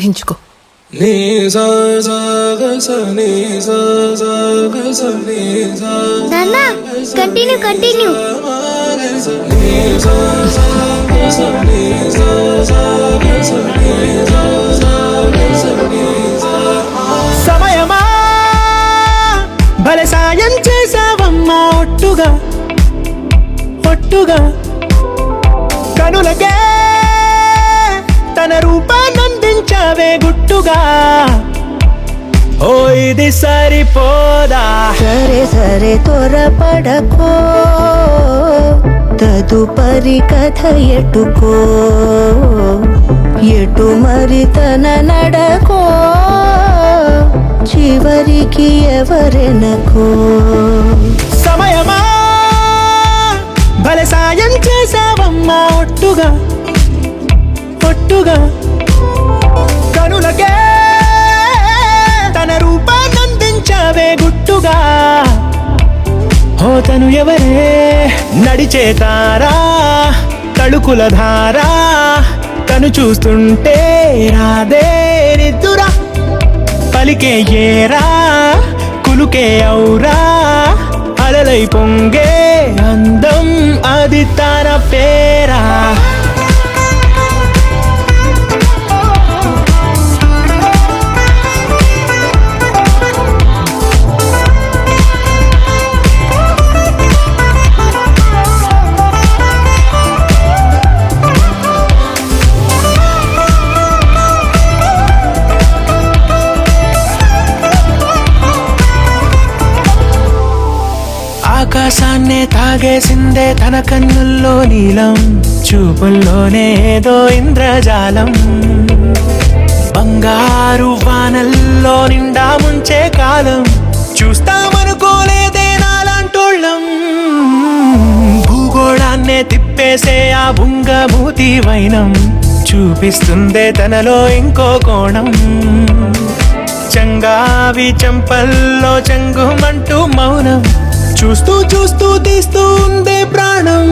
ఊహించుకో. నాన్న continue continue సమయమా? భలే సాయం చేసావమ్మా ఒట్టుగా. ఒట్టుగా. కనులకే తన రూపాన్నందించావే గుట్టుగా. ఓ ఇది సరిపోదా? సరే సరే త్వరపడకో. తదుపరి కథ ఎటుకో. ఎటు మరి తన నడకో? చివరికి ఎవరెనకో? సమయమా? భలే సాయం చేసావమ్మా ఒట్టుగా. ఒట్టుగా. తను ఎవరే? నడిచే తారా తళుకుల ధారా తను చూస్తుంటే రాదే నిద్దురా. పలికే ఏరా కులుకే ఔరా అలలై పొంగే అందం అది తన పే ఆకాశాన్నే తాగేసిందే తన కన్నుల్లో నీలం చూపుల్లోనే ఏదో ఇంద్రజాలం. బంగారు వానల్లో నిండా ముంచే కాలం చూస్తామనుకోలేదే నాలాంటోళ్ళం భూగోళాన్నే తిప్పేసే ఆ బుంగమూతి వైనం చూపిస్తుందే తనలో ఇంకో కోణం. చంగావి చెంపల్లో చంగుమంటూ మౌనం చూస్తూ చూస్తూ తీస్తూ ఉందే ప్రా